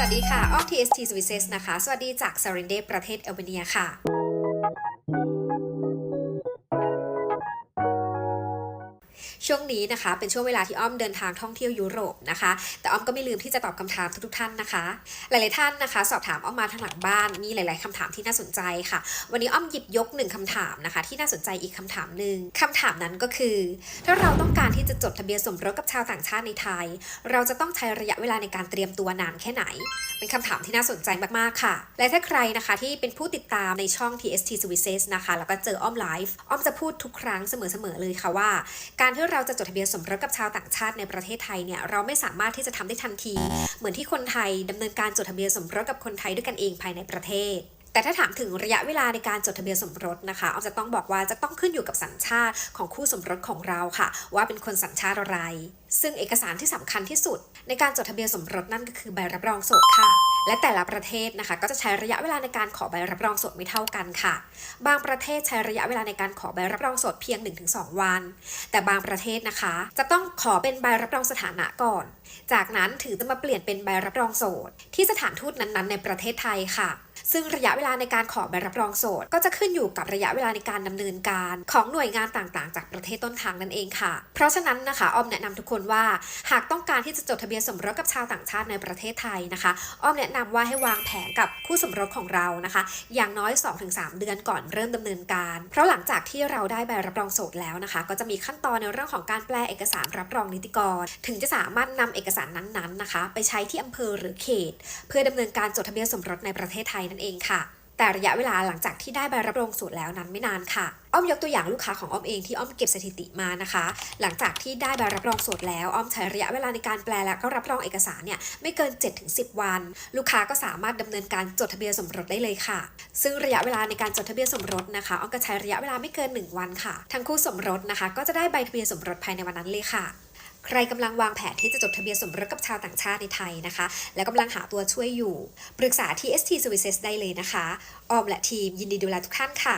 สวัสดีค่ะอ้อม TST Services นะคะ สวัสดีจากซารินเดประเทศเอลเบเนียค่ะ ช่วงนี้นะคะ เป็นช่วงเวลาที่อ้อมเดินทางท่องเที่ยวยุโรปนะคะ แต่อ้อมก็ไม่ลืมที่จะตอบคำถามทุกๆท่านนะคะ หลายๆท่านนะคะ สอบถามอ้อมมาทางหลังบ้านมีหลาย ๆคำถามที่น่าสนใจค่ะ วันนี้อ้อมหยิบยกหนึ่งคำถามนะคะ ที่น่าสนใจอีกคำถามหนึ่งคำถามนั้นก็คือ ถ้าเราต้องการที่จะจดทะเบียนสมรสกับชาวต่างชาติในไทย เราจะต้องใช้ระยะเวลาในการเตรียมตัวนานแค่ไหน เป็นคำถามที่น่าสนใจมากๆค่ะ และถ้าใครนะคะที่เป็นผู้ติดตามในช่อง TST Services นะคะแล้วก็เจออ้อมไลฟ์อ้อมจะพูดทุกครั้งเสมอๆเลยค่ะว่า การที่เราเราจะจดทะเบียนสมรสกับชาวต่างชาติในประเทศไทยเนี่ยเราไม่สามารถที่จะทำได้ทันที เหมือนที่คนไทยดำเนินการจดทะเบียนสมรสกับคนไทยด้วยกันเองภายในประเทศ แต่ถ้าถามถึงระยะเวลาในการจดทะเบียนสมรสนะคะออมจะต้องบอกว่าจะต้องขึ้นอยู่กับสัญชาติของคู่สมรสของเราค่ะ ว่าเป็นคนสัญชาติอะไร ซึ่งเอกสารที่สำคัญที่สุด ในการจดทะเบียนสมรสนั่นก็คือใบรับรองโสดค่ะ และแต่ละประเทศนะคะ ก็จะใช้ระยะเวลาในการขอใบรับรองโสดไม่เท่ากันค่ะ บางประเทศใช้ระยะเวลาในการขอใบรับรองโสดเพียง 1-2 วัน แต่บางประเทศนะคะ จะต้องขอเป็นใบรับรองสถานะก่อน จากนั้นถึงจะมาเปลี่ยนเป็นใบรับรองโสดที่สถานทูตนั้นๆ ในประเทศไทยค่ะ ซึ่งระยะเวลาในการขอใบรับรองโสด ก็จะขึ้นอยู่กับระยะเวลาในการดำเนินการ ของหน่วยงานต่างๆ จากประเทศต้นทางนั่นเองค่ะ เพราะฉะนั้นนะคะอ้อมแนะนำทุกคนว่า หากต้องการที่จะจดทะเบียนสมรสกับชาวต่างชาติในประเทศไทยนะคะอ้อมแนะนำว่าให้วางแผนกับคู่สมรสของเรานะคะ อย่างน้อย 2-3 เดือนก่อนเริ่มดำเนินการ เพราะหลังจากที่เราได้ใบรับรองโสดแล้วนะคะ ก็จะมีขั้นตอนในเรื่องของการแปลเอกสารรับรองนิติกร ถึงจะสามารถนำเอกสารนั้นๆนะคะ ไปใช้ที่อำเภอหรือเขต เพื่อดำเนินการจดทะเบียนสมรสในประเทศไทยนั่นเองค่ะ แต่ระยะเวลาหลังจากที่ได้ใบรับรองสูตรแล้วนั้นไม่นานค่ะอ้อมยกตัวอย่างลูกค้าของอ้อมเองที่อ้อมเก็บสถิติมานะคะ หลังจากที่ได้ใบรับรองสูตรแล้วอ้อมใช้ระยะเวลาในการแปลและก็รับรองเอกสารเนี่ยไม่เกิน 7-10 วัน ลูกค้าก็สามารถดำเนินการจดทะเบียนสมรสได้เลยค่ะ ซึ่งระยะเวลาในการจดทะเบียนสมรสนะคะอ้อมก็ใช้ระยะเวลาไม่เกิน 1 วันค่ะ ทั้งคู่สมรสนะคะ ก็จะได้ใบทะเบียนสมรสภายในวันนั้นเลยค่ะ ใครกำลังวางแผนที่จะจดทะเบียนสมรสกับชาวต่างชาติในไทยนะคะ และกำลังหาตัวช่วยอยู่ ปรึกษา TST Services ได้เลยนะคะ ออมและทีมยินดีดูแลทุกท่านค่ะ